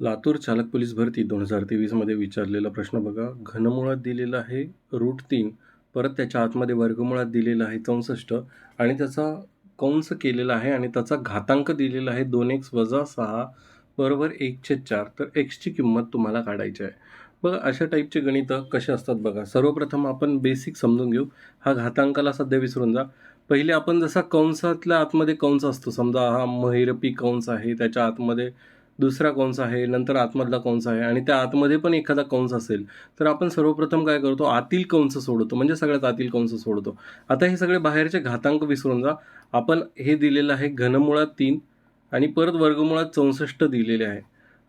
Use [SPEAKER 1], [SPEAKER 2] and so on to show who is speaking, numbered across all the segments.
[SPEAKER 1] लातूर चालक पोलीस भरती दोन हजार तेवीसमध्ये विचारलेला प्रश्न बघा. घनमुळात दिलेला आहे रूट तीन परत त्याच्या आतमध्ये वर्गमुळात दिलेला आहे चौसष्ट आणि त्याचा कंस केलेला आहे आणि त्याचा घातांक दिलेला आहे दोन एक्स वजा सहा बरोबर एकशे चार. तर एक्सची किंमत तुम्हाला काढायची आहे. बघा अशा टाईपचे गणितं कसे असतात बघा. सर्वप्रथम आपण बेसिक समजून घेऊ. हा घातांकाला सध्या विसरून जा. पहिले आपण जसा कंसातल्या आतमध्ये कंस असतो समजा हा महिरपी कंस आहे त्याच्या आतमध्ये दुसरा कंस आहे? नंतर आतमधला कंस आहे? आणि त्या आतमध्ये पण एखादा कंस असेल तर आपण सर्वप्रथम काय करतो? आतील कंस सोडतो? म्हणजे सगळ्यात आतील कंस सोडतो? आता हे सगळे बाहेरचे घातांक विसरून जा. आपण हे दिलेलं आहे घनमुळात तीन आणि परत वर्गमुळात चौसष्ट दिलेले आहे.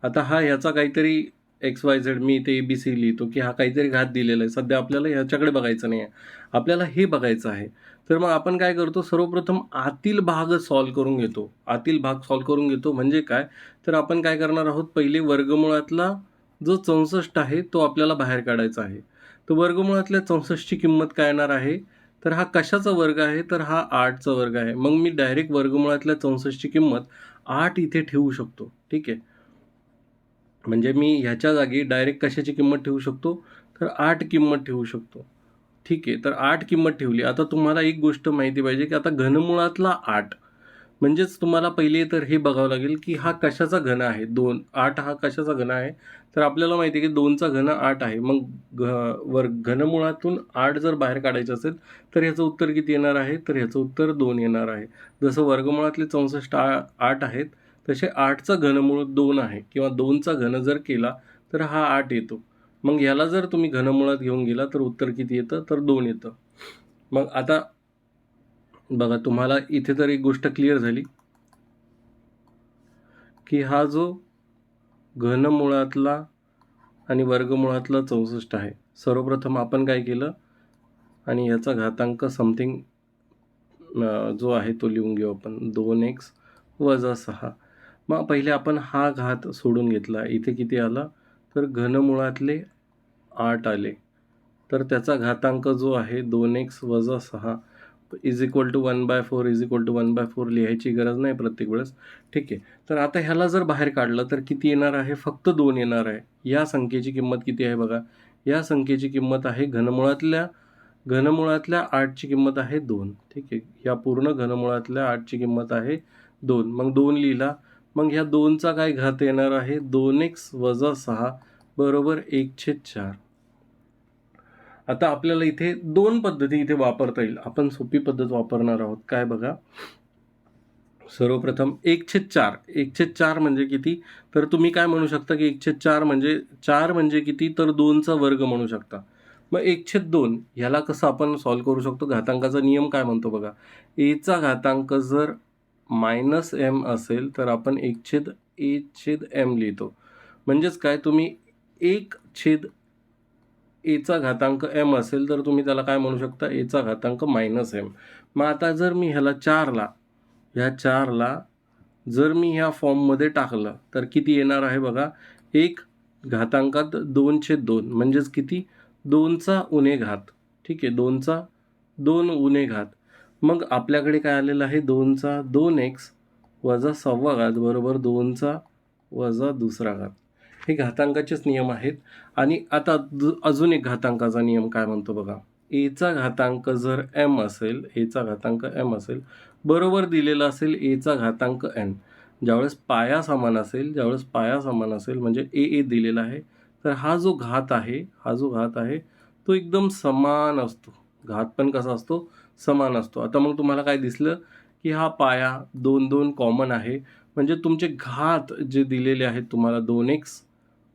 [SPEAKER 1] आता हा ह्याचा काहीतरी एक्स वाय झेड मी ते ए बी सी लिहितो की हा काहीतरी घात दिलेला आहे. सध्या आपल्याला ह्याच्याकडे बघायचं नाही आहे. आपल्याला हे बघायचं आहे. तर मग आपण काय करतो? सर्वप्रथम आतील भाग सॉल्व करून घेतो. आतील भाग सॉल्व करून घेतो म्हणजे काय? तर आपण काय करणार आहोत? पहिले वर्गमुळातला जो चौसष्ट आहे तो आपल्याला बाहेर काढायचा आहे. तर वर्गमुळातल्या चौसष्टची किंमत काय येणार आहे? तर हा कशाचा वर्ग आहे? तर हा आठचा वर्ग आहे. मग मी डायरेक्ट वर्गमुळातल्या चौसष्टची किंमत आठ इथे ठेवू शकतो. ठीक आहे? म्हणजे मी ह्याच्या जागी डायरेक्ट कशाची किंमत ठेवू शकतो? तर आठ किंमत ठेवू शकतो. ठीक आहे तर आठ किंमत ठेवली. आता तुम्हाला एक गोष्ट माहिती पाहिजे की आता घनमुळातला आठ म्हणजेच तुम्हाला पहिले तर हे बघावं लागेल की हा कशाचा घन आहे? दोन आठ हा कशाचा घन आहे? तर आपल्याला माहिती आहे की दोनचा घन आठ आहे. मग घ वर घनमुळातून आठ जर बाहेर काढायचं असेल तर ह्याचं उत्तर किती येणार आहे? तर ह्याचं उत्तर दोन येणार आहे. जसं वर्गमुळातले चौसष्ट आ आठ आहेत तसे आठचा घनमूळ दोन आहे किंवा दोनचा घन जर केला तर हा आठ येतो. मग ह्याला जर तुम्ही घनमुळात घेऊन गेला तर उत्तर किती येतं? तर दोन येतं. मग आता बघा तुम्हाला इथे तर एक गोष्ट क्लिअर झाली. की हा जो घनमुळातला आणि वर्गमुळातला चौसष्ट आहे. सर्वप्रथम आपण काय केलं? आणि याचा घातांक समथिंग जो आहे तो लिहून घेऊ आपण. दोन एक्स वजा सहा. मग पहिले आपण हा घात सोडून घेतला. इथे किती आला? तर घनमुळातले आठ आले. तर त्याचा घातांक जो आहे दोन एक्स वजा सहा. Is equal to one by four is equal to one by four लिहायची गरज नाही प्रत्येक वेळेस. ठीक आहे. तर आता ह्याला जर बाहेर काढलं तर किती येणार आहे? फक्त दोन येणार आहे. या संख्येची किंमत किती आहे बघा? या संख्येची किंमत आहे घनमुळातल्या घनमुळातल्या आठची किंमत आहे दोन. ठीक आहे. या पूर्ण घनमुळातल्या आठची किंमत आहे दोन. मग दोन लिहिला. मग ह्या दोनचा काय घात येणार आहे? दोन एक्स वजा सहा बरोबर एक छेद चार. आता आपल्याला इथे दोन पद्धती इथे वापरता येईल. आपण सोपी पद्धत वापरणार आहोत. काय बघा? सर्वप्रथम एक छेद चार. एक छेद चार म्हणजे किती? तर तुम्ही काय म्हणू शकता की छेद चार म्हणजे चार म्हणजे किती? तर दोनचा वर्ग म्हणू शकता. मग एक छेद दोन ह्याला कसं आपण सॉल्व करू शकतो? घातांकाचा नियम काय म्हणतो बघा? एचा घातांक जर मायनस एम असेल तर आपण एक छेद ए छेद एम लिहितो. म्हणजेच काय? तुम्ही एक छेद एचा घातांक एम असेल तर तुम्ही त्याला काय म्हणू शकता? एचा घातांक मायनस एम. मग आता जर मी ह्याला चारला ह्या चारला जर मी ह्या फॉर्ममध्ये टाकलं तर किती येणार आहे बघा? एक घातांकात दोनशे दोन. म्हणजेच किती? दोनचा उणे घात. ठीक आहे? दोनचा दोन उणे घात. मग आपल्याकडे काय आलेलं आहे? दोनचा दोन एक्स वजा सव्वा घात बरोबर दोनचा वजा दुसरा घात. हे घातांकाचेच नियम आहेत. आणि आता दु- अजून एक घातांकाचा नियम काय म्हणतो बघा? एचा घातांक जर एम असेल एचा घातांक एम असेल बरोबर दिलेला असेल एचा घातांक एन ज्यावेळेस पाया समान असेल ज्यावेळेस पाया समान असेल म्हणजे ए ए दिलेला आहे तर हा जो घात आहे हा जो घात आहे तो एकदम समान असतो. घात पण कसा असतो? समान असतो. आता मग तुम्हाला काय दिसलं? की हा पाया दोन दोन कॉमन आहे. म्हणजे तुमचे घात जे दिलेले आहेत तुम्हाला दोन एक्स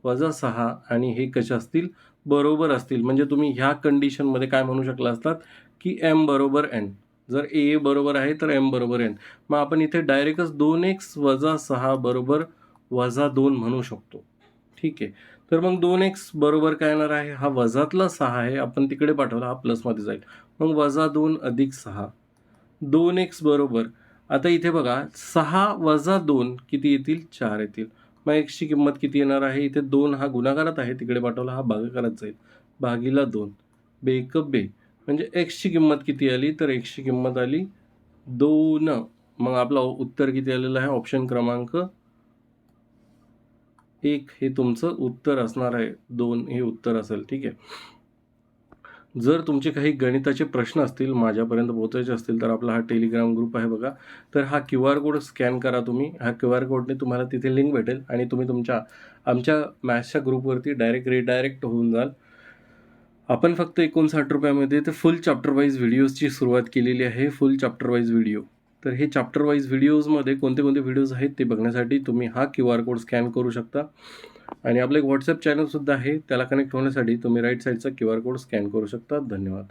[SPEAKER 1] वजा सहा आणि हे कसे असतील? बरोबर असतील. म्हणजे तुम्ही ह्या कंडिशनमध्ये काय म्हणू शकला असतात? की एम बरोबर एन जर ए बरोबर आहे तर एम बरोबर एन मग आपण इथे डायरेक्टच दोन एक्स वजा सहा बरोबर वजा दोन म्हणू शकतो. ठीक आहे. तर मग दोन एक्स बरोबर काय येणार आहे? हा वजातला सहा आहे. आपण तिकडे पाठवला हा प्लसमध्ये जाईल. मग वजा दोन अधिक सहा. दोन एक्स बरोबर. आता इथे बघा सहा वजा दोन किती येतील? चार येतील. मग एक्सची किंमत किती येणार आहे? इथे दोन हा गुणाकारात आहे. तिकडे पाठवला हा भागाकारात जाईल. भागीला दोन. बेक बे. म्हणजे एक्सची किंमत किती आली? तर एक्सची किंमत आली दोन. मग आपलं उत्तर किती आलेलं आहे? ऑप्शन क्रमांक एक हे तुमचं उत्तर असणार आहे दोन हे उत्तर असेल ठीक आहे. जर तुमचे काही गणिताचे प्रश्न असतील माझ्यापर्यंत पोहोचायचे असतील तर आपला हा टेलिग्राम ग्रुप आहे बघा. तर हा क्यू आर कोड स्कॅन करा तुम्ही. हा क्यू आर कोडने तुम्हाला तिथे लिंक भेटेल आणि तुम्ही तुमच्या आमच्या मॅथ्सच्या ग्रुपवरती डायरेक्ट रिडायरेक्ट होऊन जाल. आपण फक्त एकोणसाठ रुपयामध्ये ते फुल चॅप्टर वाईज व्हिडिओजची सुरुवात केलेली आहे फुल चॅप्टर वाईज व्हिडिओ तर हे चॅप्टर वाईज व्हिडिओजमध्ये कोणते कोणते व्हिडिओज आहेत ते बघण्यासाठी तुम्ही हा क्यू आर कोड स्कॅन करू शकता. आणि आपलं एक व्हॉट्सअप चॅनलसुद्धा आहे त्याला कनेक्ट होण्यासाठी तुम्ही राईट साईडचा क्यू आर कोड स्कॅन करू शकता. धन्यवाद.